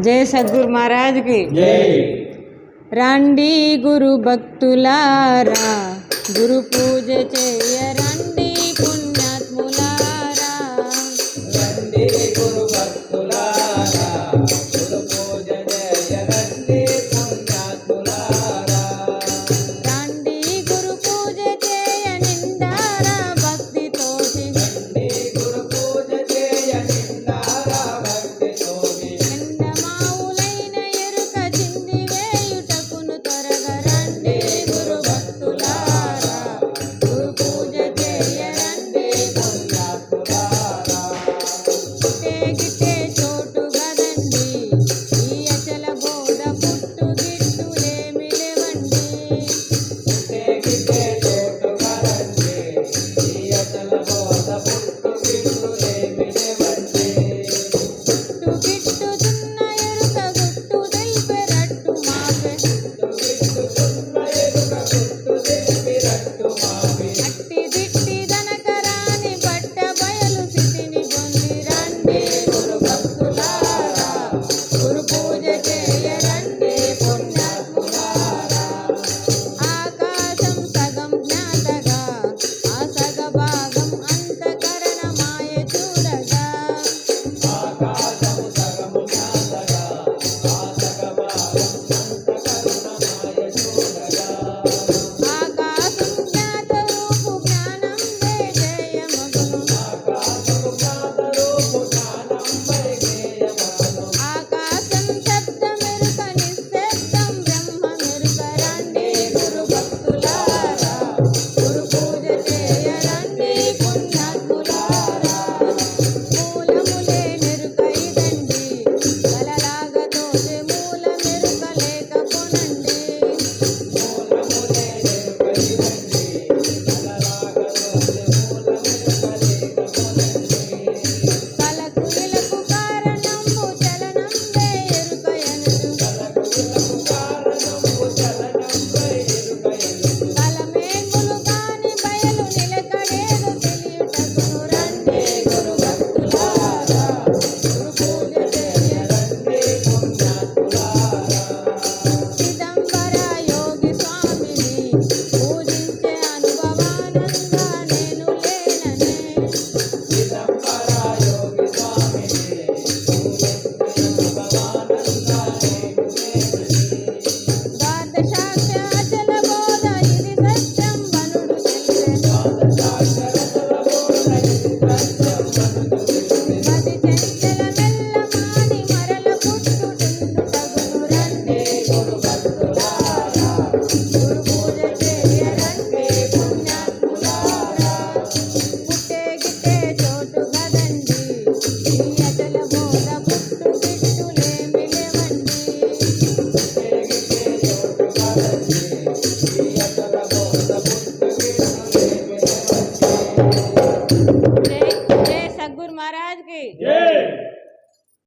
జయ సద్గురు మహారాజ్కి. రండి గురు భక్తులారా గురు పూజ చేయరండి. Obrigado.